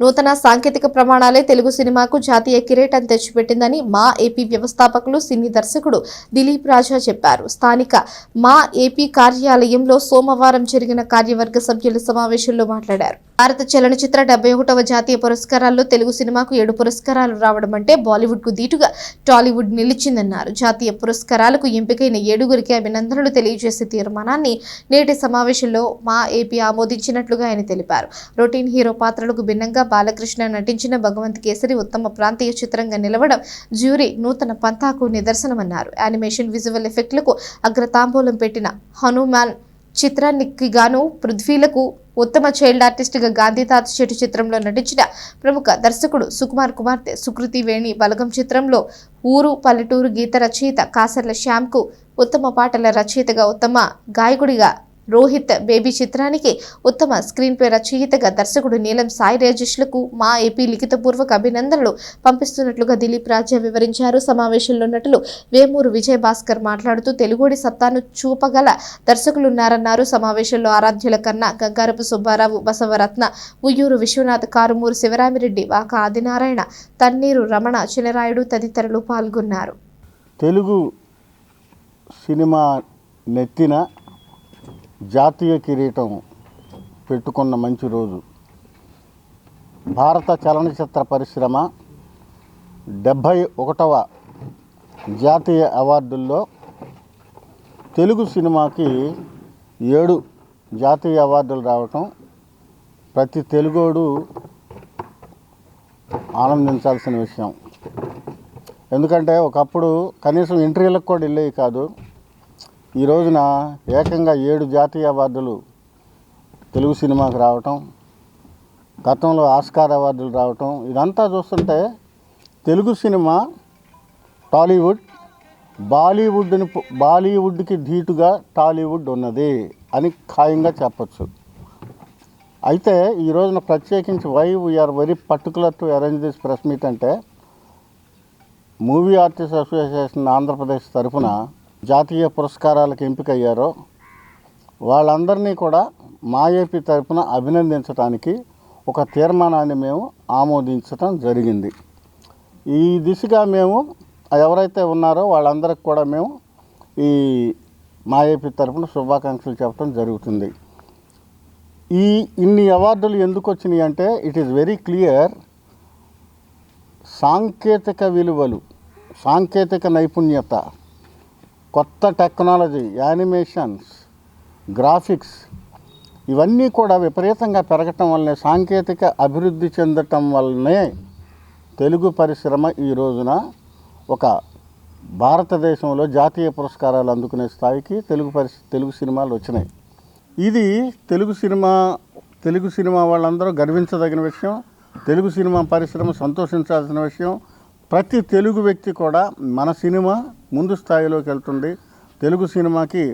నూతన సాంకేతిక ప్రమాణాలే తెలుగు సినిమాకు జాతీయ కిరీటం తెచ్చిపెట్టిందని మా ఏపీ వ్యవస్థాపకులు సినీ దర్శకుడు దిలీప్ రాజా చెప్పారు. స్థానిక మా ఏపీ కార్యాలయంలో సోమవారం జరిగిన కార్యవర్గ సభ్యుల సమావేశంలో మాట్లాడారు. భారత చలనచిత్ర డెబ్బై ఒకటవ జాతీయ పురస్కారాల్లో తెలుగు సినిమాకు ఏడు పురస్కారాలు రావడం అంటే బాలీవుడ్కు దీటుగా టాలీవుడ్ నిలిచిందన్నారు. జాతీయ పురస్కారాలకు ఎంపికైన ఏడుగురికి అభినందనలు తెలియజేసే తీర్మానాన్ని నేటి సమావేశంలో మా ఏపీ ఆమోదించినట్లుగా ఆయన తెలిపారు. రొటీన్ హీరో పాత్రలకు భిన్నంగా బాలకృష్ణ నటించిన భగవంత్ కేసరి ఉత్తమ ప్రాంతీయ చిత్రంగా నిలవడం జ్యూరీ నూతన పంతాకు నిదర్శనమన్నారు. యానిమేషన్ విజువల్ ఎఫెక్ట్లకు అగ్రతాంబూలం పెట్టిన హనుమాన్ చిత్రానికి గాను పృథ్వీలకు ఉత్తమ చైల్డ్ ఆర్టిస్ట్గా గాంధీ తాత చెట్టు చిత్రంలో నటించిన ప్రముఖ దర్శకుడు సుకుమార్ కుమార్తె సుకృతి వేణి బలగం చిత్రంలో ఊరు పల్లెటూరు గీత రచయిత కాసర్ల శ్యామ్కు ఉత్తమ పాటల రచయితగా ఉత్తమ గాయకుడిగా రోహిత్ బేబీ చిత్రానికి ఉత్తమ స్క్రీన్ ప్లే రచయితగా దర్శకుడు నీలం సాయి రాజేష్లకు మా ఏపీ లిఖితపూర్వక అభినందనలు పంపిస్తున్నట్లుగా దిలీప్ రాజా వివరించారు. సమావేశంలో నటులు వేమూరు విజయ్ భాస్కర్ మాట్లాడుతూ తెలుగుడి సత్తాను చూపగల దర్శకులున్నారన్నారు. సమావేశంలో ఆరాధ్యుల కన్నా గంగారపు సుబ్బారావు బసవరత్న ఉయ్యూరు విశ్వనాథ్ కారుమూరు శివరామిరెడ్డి వాక ఆదినారాయణ తన్నీరు రమణ చినరాయుడు తదితరులు పాల్గొన్నారు. తెలుగు సినిమా నెత్తిన జాతీయ కిరీటం పెట్టుకున్న మంచి రోజు. భారత చలనచిత్ర పరిశ్రమ డెబ్భై ఒకటవ జాతీయ అవార్డుల్లో తెలుగు సినిమాకి ఏడు జాతీయ అవార్డులు రావటం ప్రతి తెలుగోడు ఆనందించాల్సిన విషయం. ఎందుకంటే ఒకప్పుడు కనీసం ఇంటర్వ్యూలకు కూడా వెళ్ళేవి కాదు. ఈ రోజున ఏకంగా ఏడు జాతీయ అవార్డులు తెలుగు సినిమాకి రావటం గతంలో ఆస్కార్ అవార్డులు రావటం ఇదంతా చూస్తుంటే తెలుగు సినిమా టాలీవుడ్ బాలీవుడ్ని బాలీవుడ్కి ధీటుగా టాలీవుడ్ ఉన్నది అని ఖాయంగా చెప్పచ్చు. అయితే ఈ రోజున ప్రత్యేకించి why we are very particular to arrange this press meet అంటే మూవీ ఆర్టిస్ట్ అసోసియేషన్ ఆంధ్రప్రదేశ్ తరఫున జాతీయ పురస్కారాలకు ఎంపికయ్యారో వాళ్ళందరినీ కూడా మా ఏపీ తరఫున అభినందించడానికి ఒక తీర్మానాన్ని మేము ఆమోదించటం జరిగింది. ఈ దిశగా మేము ఎవరైతే ఉన్నారో వాళ్ళందరికి కూడా మేము ఈ మా ఏపీ తరఫున శుభాకాంక్షలు చెప్పడం జరుగుతుంది. ఈ ఇన్ని అవార్డులు ఎందుకు వచ్చినాయి అంటే ఇట్ ఈస్ వెరీ క్లియర్ సాంకేతిక విలువలు సాంకేతిక నైపుణ్యత కొత్త టెక్నాలజీ యానిమేషన్స్ గ్రాఫిక్స్ ఇవన్నీ కూడా విపరీతంగా పెరగటం వల్లనే సాంకేతిక అభివృద్ధి చెందటం వల్లనే తెలుగు పరిశ్రమ ఈ రోజున ఒక భారతదేశంలో జాతీయ పురస్కారాలు అందుకునే స్థాయికి తెలుగు పరిస్ తెలుగు సినిమాలు వచ్చినాయి. ఇది తెలుగు సినిమా తెలుగు సినిమా వాళ్ళందరూ గర్వించదగిన విషయం తెలుగు సినిమా పరిశ్రమ సంతోషించాల్సిన విషయం. ప్రతి తెలుగు వ్యక్తి కూడా మన సినిమా ముందు స్థాయిలోకి వెళ్తుంది. తెలుగు సినిమాకి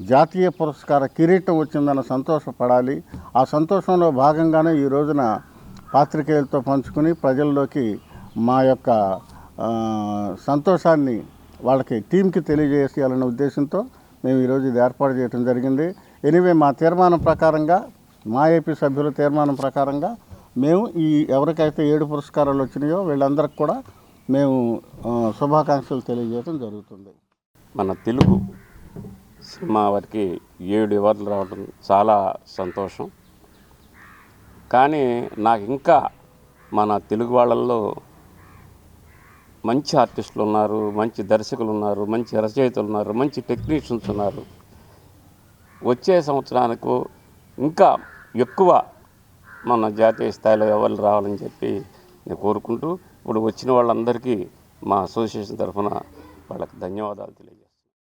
జాతీయ పురస్కార కిరీటం వచ్చిందన్న సంతోషపడాలి. ఆ సంతోషంలో భాగంగానే ఈ రోజున పాత్రికేయులతో పంచుకుని ప్రజల్లోకి మా యొక్క సంతోషాన్ని వాళ్ళకి టీంకి తెలియజేసేయాలనే ఉద్దేశంతో మేము ఈరోజు ఇది ఏర్పాటు చేయడం జరిగింది. ఎనివే మా తీర్మానం ప్రకారంగా మా ఏపీ సభ్యుల తీర్మానం ప్రకారంగా మేము ఈ ఎవరికైతే ఏడు పురస్కారాలు వచ్చినాయో వీళ్ళందరికి కూడా మేము శుభాకాంక్షలు తెలియజేయడం జరుగుతుంది. మన తెలుగు సినిమా వారికి ఏడు అవార్డులు రావడం చాలా సంతోషం. కానీ నాకు ఇంకా మన తెలుగు వాళ్ళల్లో మంచి ఆర్టిస్టులు ఉన్నారు మంచి దర్శకులు ఉన్నారు మంచి రచయితలు ఉన్నారు మంచి టెక్నీషియన్స్ ఉన్నారు. వచ్చే సంవత్సరానికి ఇంకా ఎక్కువ మన జాతీయ స్థాయిలో ఎవరు రావాలని చెప్పి నేను కోరుకుంటూ ఇప్పుడు వచ్చిన వాళ్ళందరికీ మా అసోసియేషన్ తరఫున వాళ్ళకి ధన్యవాదాలు తెలియజేస్తాను